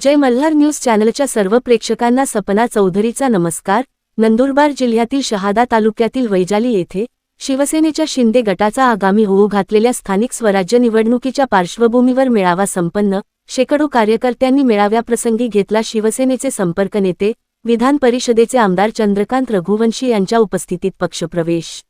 जय Malhar news चॅनलच्या सर्व प्रेक्षकांना सपना चौधरीचा नमस्कार. नंदुरबार जिल्ह्यातील शहादा तालुक्यातील वैजाली येथे शिवसेनेच्या शिंदे गटाचा आगामी होऊ घातलेल्या स्थानिक स्वराज्य निवडणुकीच्या पार्श्वभूमीवर मेळावा संपन्न. शेकडो कार्यकर्त्यांनी मेळाव्याप्रसंगी घेतला शिवसेनेचे संपर्क नेते विधान परिषदेचे आमदार चंद्रकांत रघुवंशी यांच्या उपस्थितीत पक्षप्रवेश.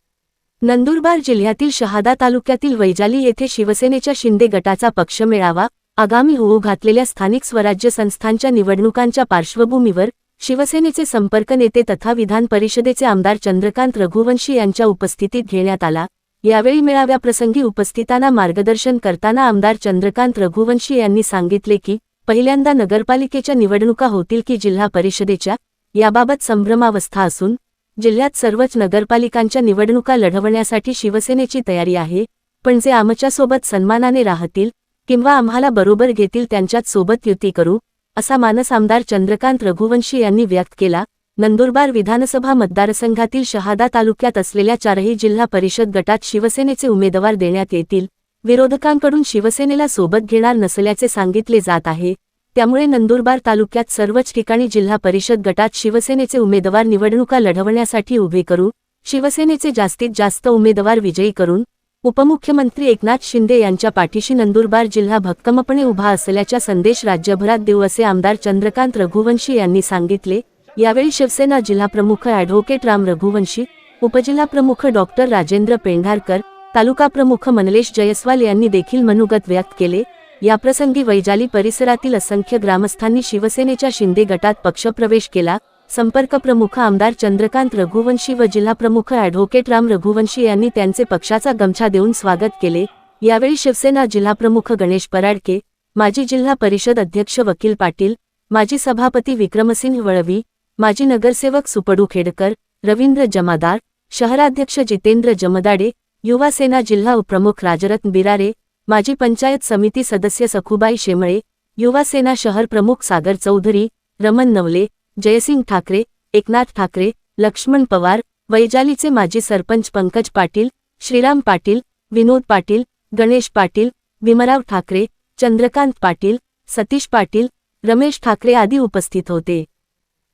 नंदुरबार जिल्ह्यातील शहादा तालुक्यातील वैजाली येथे शिवसेनेच्या शिंदे गटाचा पक्ष मेळावा आगामी होऊ घातलेल्या स्थानिक स्वराज्य संस्थांच्या निवडणुकांच्या पार्श्वभूमीवर शिवसेनेचे संपर्क नेते तथा विधान परिषदेचे आमदार चंद्रकांत रघुवंशी यांच्या उपस्थितीत घेण्यात आला. यावेळी मेळाव्याप्रसंगी उपस्थितांना मार्गदर्शन करताना आमदार चंद्रकांत रघुवंशी यांनी सांगितले की पहिल्यांदा नगरपालिकेच्या निवडणुका होतील की जिल्हा परिषदेच्या याबाबत संभ्रमावस्था असून जिल्ह्यात सर्वच नगरपालिकांच्या निवडणुका लढवण्यासाठी शिवसेनेची तयारी आहे पण जे आमच्यासोबत सन्मानाने राहतील किंवा आम्हाला बरोबर घेतील त्यांच्यात सोबत युती करू असा मानस आमदार चंद्रकांत रघुवंशी यांनी व्यक्त केला. नंदुरबार विधानसभा मतदारसंघातील शहादा तालुक्यात असलेल्या चारही जिल्हा परिषद गटात शिवसेनेचे उमेदवार देण्यात येतील. विरोधकांकडून शिवसेनेला सोबत घेणार नसल्याचे सांगितले जात आहे. त्यामुळे नंदुरबार तालुक्यात सर्वच ठिकाणी जिल्हा परिषद गटात शिवसेनेचे उमेदवार निवडणुका लढवण्यासाठी उभे करू शिवसेनेचे जास्तीत जास्त उमेदवार विजयी करून उपमुख्यमंत्री एकनाथ शिंदे यांच्या पाठीशी नंदुरबार जिल्हा भक्कमपणे उभा असल्याचा संदेश राज्यभरात देऊ असे आमदार चंद्रकांत रघुवंशी यांनी सांगितले. यावेळी शिवसेना जिल्हाप्रमुख ॲडव्होकेट राम रघुवंशी उपजिल्हाप्रमुख डॉक्टर राजेंद्र पेंढारकर तालुका प्रमुख मनलेश जयस्वाल यांनी देखील मनोगत व्यक्त केले. याप्रसंगी वैजाली परिसरातील असंख्य ग्रामस्थांनी शिवसेनेच्या शिंदे गटात पक्षप्रवेश केला. संपर्क प्रमुख आमदार चंद्रकांत रघुवंशी व जिल्हाप्रमुख ॲडव्होकेट राम रघुवंशी यांनी त्यांचे पक्षाचा गमछा देऊन स्वागत केले. यावेळी शिवसेना जिल्हाप्रमुख गणेश पराडके माजी जिल्हा परिषद अध्यक्ष वकील पाटील माजी सभापती विक्रमसिंह वळवी माजी नगरसेवक सुपडू खेडकर रवींद्र जमादार शहराध्यक्ष जितेंद्र जमदाडे युवा सेना जिल्हा उपप्रमुख राजरत्न बिरारे माजी पंचायत समिती सदस्य सखुबाई शेमळे युवा सेना शहर प्रमुख सागर चौधरी रमन नवले जयसिंग ठाकरे एकनाथ ठाकरे लक्ष्मण पवार वैजालीचे माजी सरपंच पंकज पाटील श्रीराम पाटील विनोद पाटील गणेश पाटील भीमराव ठाकरे चंद्रकांत पाटील सतीश पाटील रमेश ठाकरे आदी उपस्थित होते.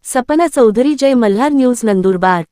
सपना चौधरी जय मल्हार न्यूज नंदुरबार.